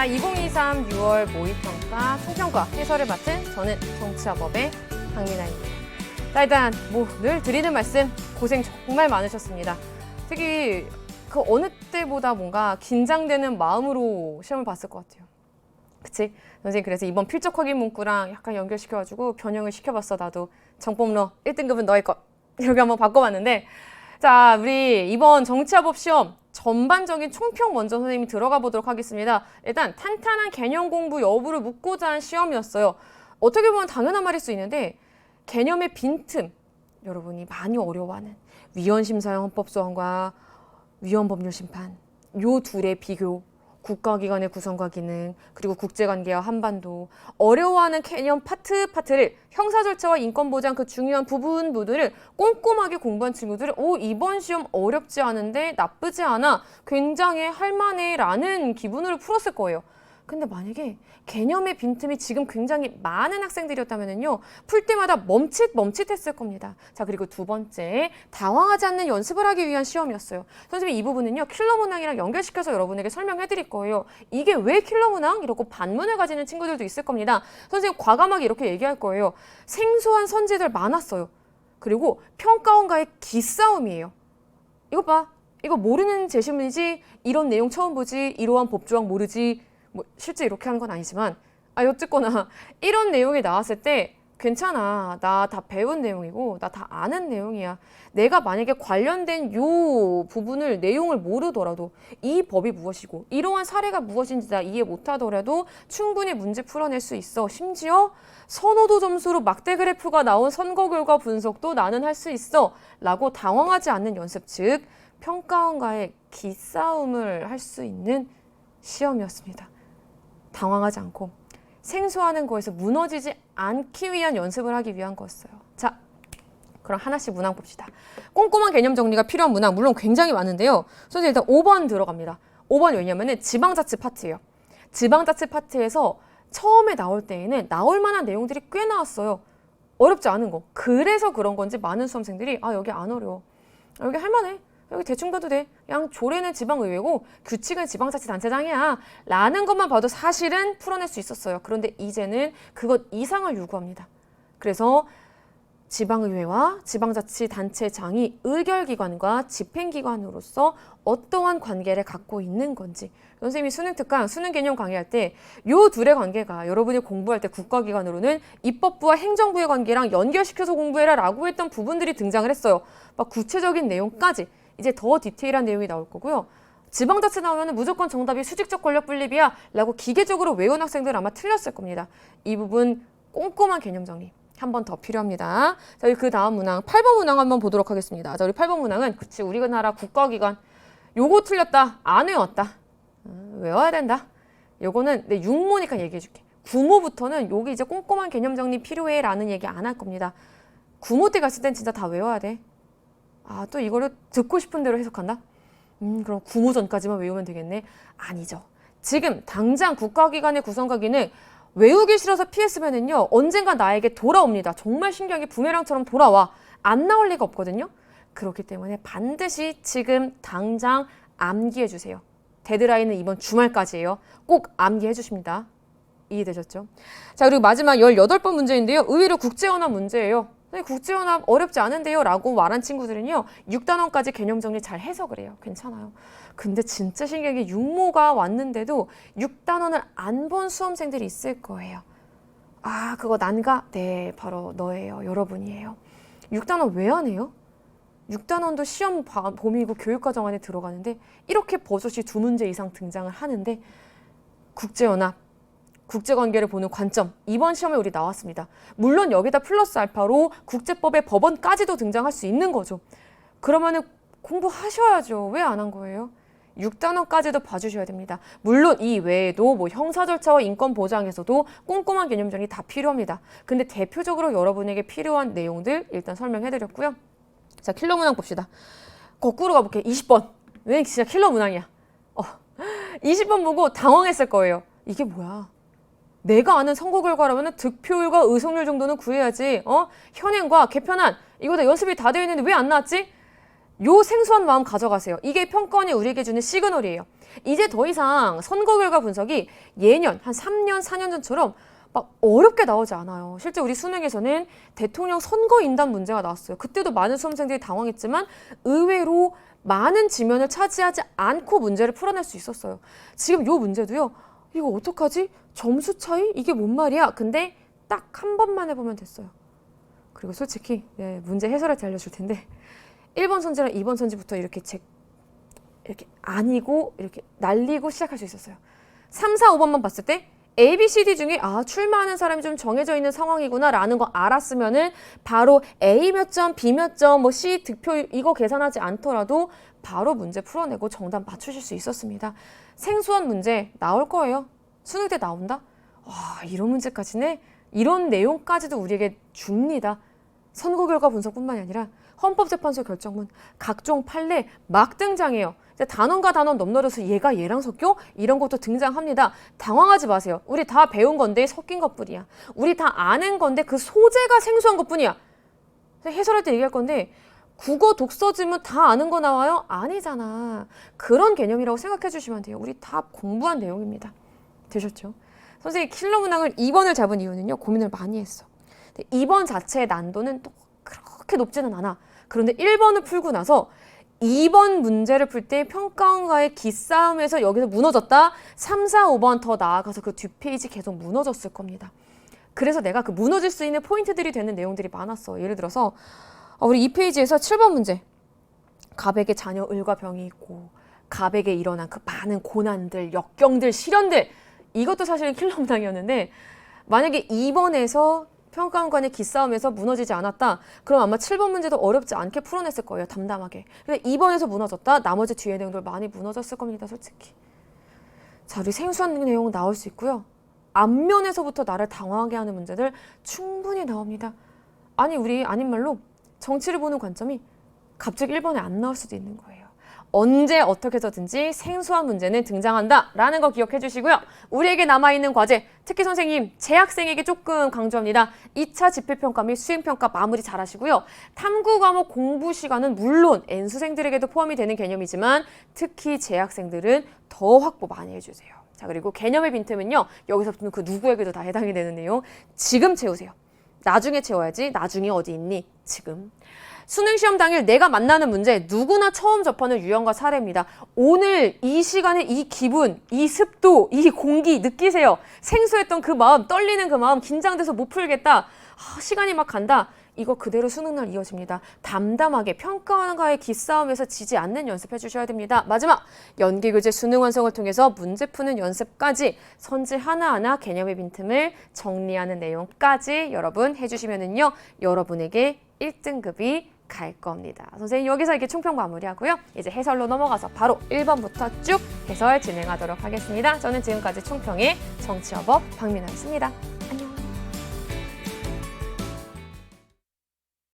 자, 2023 6월 모의평가 총평과 해설을 맡은 저는 정치화법의 강민아입니다. 자, 일단 뭐 늘 드리는 말씀 고생 정말 많으셨습니다. 특히 그 어느 때보다 뭔가 긴장되는 마음으로 시험을 봤을 것 같아요. 그치? 선생님 그래서 이번 필적 확인 문구랑 약간 연결시켜가지고 변형을 시켜봤어 나도 정법러 1등급은 너의 것 이렇게 한번 바꿔봤는데 자 우리 이번 정치화법 시험 전반적인 총평 먼저 선생님이 들어가 보도록 하겠습니다. 일단 탄탄한 개념 공부 여부를 묻고자 한 시험이었어요. 어떻게 보면 당연한 말일 수 있는데 개념의 빈틈 여러분이 많이 어려워하는 위헌심사형 헌법소원과 위헌법률심판 요 둘의 비교 국가기관의 구성과 기능 그리고 국제관계와 한반도 어려워하는 개념 파트 파트를 형사 절차와 인권 보장 그 중요한 부분 부분을 꼼꼼하게 공부한 친구들은 오 이번 시험 어렵지 않은데 나쁘지 않아 굉장히 할만해라는 기분으로 풀었을 거예요. 근데 만약에 개념의 빈틈이 지금 굉장히 많은 학생들이었다면요 풀 때마다 멈칫 멈칫했을 겁니다. 자 그리고 두 번째 당황하지 않는 연습을 하기 위한 시험이었어요. 선생님 이 부분은요 킬러 문항이랑 연결시켜서 여러분에게 설명해 드릴 거예요. 이게 왜 킬러 문항? 이러고 반문을 가지는 친구들도 있을 겁니다. 선생님 과감하게 이렇게 얘기할 거예요. 생소한 선지들 많았어요. 그리고 평가원과의 기싸움이에요. 이것 봐. 이거 모르는 제시문이지 이런 내용 처음 보지 이러한 법조항 모르지 뭐 실제 이렇게 하는 건 아니지만 아 어쨌거나 이런 내용이 나왔을 때 괜찮아. 나 다 배운 내용이고 나 다 아는 내용이야. 내가 만약에 관련된 요 부분을 내용을 모르더라도 이 법이 무엇이고 이러한 사례가 무엇인지 다 이해 못하더라도 충분히 문제 풀어낼 수 있어. 심지어 선호도 점수로 막대 그래프가 나온 선거 결과 분석도 나는 할 수 있어. 라고 당황하지 않는 연습 즉 평가원과의 기싸움을 할 수 있는 시험이었습니다. 당황하지 않고 생소하는 거에서 무너지지 않기 위한 연습을 하기 위한 거였어요. 자, 그럼 하나씩 문항 봅시다. 꼼꼼한 개념 정리가 필요한 문항 물론 굉장히 많은데요. 선생님 일단 5번 들어갑니다. 5번 왜냐면은 지방자치 파트예요. 지방자치 파트에서 처음에 나올 때에는 나올 만한 내용들이 꽤 나왔어요. 어렵지 않은 거. 그래서 그런 건지 많은 수험생들이 아 여기 안 어려워. 아, 여기 할만해. 여기 대충 가도 돼. 그냥 조례는 지방의회고 규칙은 지방자치단체장이야. 라는 것만 봐도 사실은 풀어낼 수 있었어요. 그런데 이제는 그것 이상을 요구합니다. 그래서 지방의회와 지방자치단체장이 의결기관과 집행기관으로서 어떠한 관계를 갖고 있는 건지 선생님이 수능 특강, 수능 개념 강의할 때 요 둘의 관계가 여러분이 공부할 때 국가기관으로는 입법부와 행정부의 관계랑 연결시켜서 공부해라 라고 했던 부분들이 등장을 했어요. 막 구체적인 내용까지 이제 더 디테일한 내용이 나올 거고요. 지방자치 나오면 무조건 정답이 수직적 권력 분립이야 라고 기계적으로 외운 학생들 아마 틀렸을 겁니다. 이 부분 꼼꼼한 개념 정리 한 번 더 필요합니다. 자, 우리 그 다음 문항 8번 문항 한번 보도록 하겠습니다. 자, 우리 8번 문항은 그치 우리나라 국가기관 요거 틀렸다 안 외웠다 음, 외워야 된다. 요거는 내 육모니까 얘기해 줄게. 구모부터는 여기 이제 꼼꼼한 개념 정리 필요해 라는 얘기 안 할 겁니다. 구모 때 갔을 땐 진짜 다 외워야 돼. 아, 또 이거를 듣고 싶은 대로 해석한다? 음, 그럼 구모 전까지만 외우면 되겠네? 아니죠. 지금 당장 국가기관의 구성과 기능 외우기 싫어서 피했으면은요, 언젠가 나에게 돌아옵니다. 정말 신기하게 부메랑처럼 돌아와. 안 나올 리가 없거든요. 그렇기 때문에 반드시 지금 당장 암기해 주세요. 데드라인은 이번 주말까지예요. 꼭 암기해 주십니다. 이해되셨죠? 자, 그리고 마지막 18번 문제인데요. 의외로 국제연합 문제예요. 네, 국제연합 어렵지 않은데요? 라고 말한 친구들은요 6단원까지 개념 정리 잘 해석을 해요. 괜찮아요. 근데 진짜 신기하게 육모가 왔는데도 6단원을 안 본 수험생들이 있을 거예요. 아 그거 난가? 네 바로 너예요 여러분이에요. 6단원 왜 안 해요? 6단원도 시험 바- 봄이고 교육과정 안에 들어가는데 이렇게 버젓이 두 문제 이상 등장을 하는데 국제연합 국제관계를 보는 관점 이번 시험에 우리 나왔습니다. 물론 여기다 플러스 알파로 국제법의 법원까지도 등장할 수 있는 거죠. 그러면은 공부하셔야죠. 왜 안 한 거예요? 6단원까지도 봐주셔야 됩니다. 물론 이 외에도 뭐 형사 절차와 인권 보장에서도 꼼꼼한 개념 정리 다 필요합니다. 근데 대표적으로 여러분에게 필요한 내용들 일단 설명해드렸고요. 자 킬러 문항 봅시다. 거꾸로 가볼게요. 20번. 왜 진짜 킬러 문항이야? 어, 20번 보고 당황했을 거예요. 이게 뭐야? 내가 아는 선거 결과라면 득표율과 의석률 정도는 구해야지. 어? 현행과 개편안 이거 다 연습이 다 되어 있는데 왜 안 나왔지? 요 생소한 마음 가져가세요. 이게 평가원이 우리에게 주는 시그널이에요. 이제 더 이상 선거 결과 분석이 예년 한 3년, 4년 전처럼 막 어렵게 나오지 않아요. 실제 우리 수능에서는 대통령 선거 인단 문제가 나왔어요. 그때도 많은 수험생들이 당황했지만 의외로 많은 지면을 차지하지 않고 문제를 풀어낼 수 있었어요. 지금 요 문제도요. 이거 어떡하지? 점수 차이? 이게 뭔 말이야? 근데 딱 한 번만 해보면 됐어요. 그리고 솔직히 네, 문제 해설할 때 알려줄 텐데 1번 선지랑 2번 선지부터 이렇게 제 이렇게 아니고 이렇게 날리고 시작할 수 있었어요. 3, 4, 5번만 봤을 때 A, B, C, D 중에 아 출마하는 사람이 좀 정해져 있는 상황이구나라는 거 알았으면은 바로 A 몇 점, B 몇 점, 뭐 C 득표 이거 계산하지 않더라도 바로 문제 풀어내고 정답 맞추실 수 있었습니다. 생소한 문제 나올 거예요. 수능 때 나온다? 와 이런 문제까지네. 이런 내용까지도 우리에게 줍니다. 선거 결과 분석뿐만이 아니라 헌법재판소 결정문, 각종 판례 막 등장해요. 단원과 단원 넘나들어서 얘가 얘랑 섞여? 이런 것도 등장합니다. 당황하지 마세요. 우리 다 배운 건데 섞인 것 뿐이야. 우리 다 아는 건데 그 소재가 생소한 것 뿐이야. 해설할 때 얘기할 건데 국어 독서 지문 다 아는 거 나와요? 아니잖아. 그런 개념이라고 생각해 주시면 돼요. 우리 다 공부한 내용입니다. 되셨죠? 선생님 킬러 문항을 2번을 잡은 이유는요. 고민을 많이 했어. 근데 2번 자체의 난도는 또 그렇게 높지는 않아. 그런데 1번을 풀고 나서 2번 문제를 풀 때 평가원과의 기싸움에서 여기서 무너졌다. 3, 4, 5번 더 나아가서 그 뒷페이지 계속 무너졌을 겁니다. 그래서 내가 그 무너질 수 있는 포인트들이 되는 내용들이 많았어. 예를 들어서 어, 우리 이 페이지에서 7번 문제. 갑에게 자녀 을과 병이 있고 갑에게 일어난 그 많은 고난들, 역경들, 시련들 이것도 사실은 킬러 문항이었는데 만약에 2번에서 평가원 간의 기싸움에서 무너지지 않았다. 그럼 아마 7번 문제도 어렵지 않게 풀어냈을 거예요. 담담하게. 근데 2번에서 무너졌다. 나머지 뒤에 내용들 많이 무너졌을 겁니다. 솔직히. 자, 우리 생소한 내용 나올 수 있고요. 앞면에서부터 나를 당황하게 하는 문제들 충분히 나옵니다. 아니, 우리 아닌 말로 정치를 보는 관점이 갑자기 1번에 안 나올 수도 있는 거예요. 언제 어떻게 해서든지 생소한 문제는 등장한다라는 거 기억해 주시고요. 우리에게 남아있는 과제, 특히 선생님, 재학생에게 조금 강조합니다. 2차 집필평가 및 수행평가 마무리 잘 하시고요. 탐구 과목 공부 시간은 물론 N수생들에게도 포함이 되는 개념이지만 특히 재학생들은 더 확보 많이 해주세요. 자, 그리고 개념의 빈틈은요. 여기서부터는 그 누구에게도 다 해당이 되는 내용. 지금 채우세요. 나중에 채워야지. 나중에 어디 있니? 지금. 수능 시험 당일 내가 만나는 문제 누구나 처음 접하는 유형과 사례입니다. 오늘 이 시간에 이 기분, 이 습도, 이 공기 느끼세요. 생소했던 그 마음, 떨리는 그 마음, 긴장돼서 못 풀겠다. 아, 시간이 막 간다. 이거 그대로 수능날 이어집니다. 담담하게 평가원과의 기싸움에서 지지 않는 연습해 주셔야 됩니다. 마지막 연계교재 수능 완성을 통해서 문제 푸는 연습까지 선지 하나하나 개념의 빈틈을 정리하는 내용까지 여러분 해주시면은요 여러분에게 1등급이 갈 겁니다. 선생님 여기서 이렇게 총평 마무리하고요. 이제 해설로 넘어가서 바로 1번부터 쭉 해설 진행하도록 하겠습니다. 저는 지금까지 총평의 정치여법 박민아였습니다.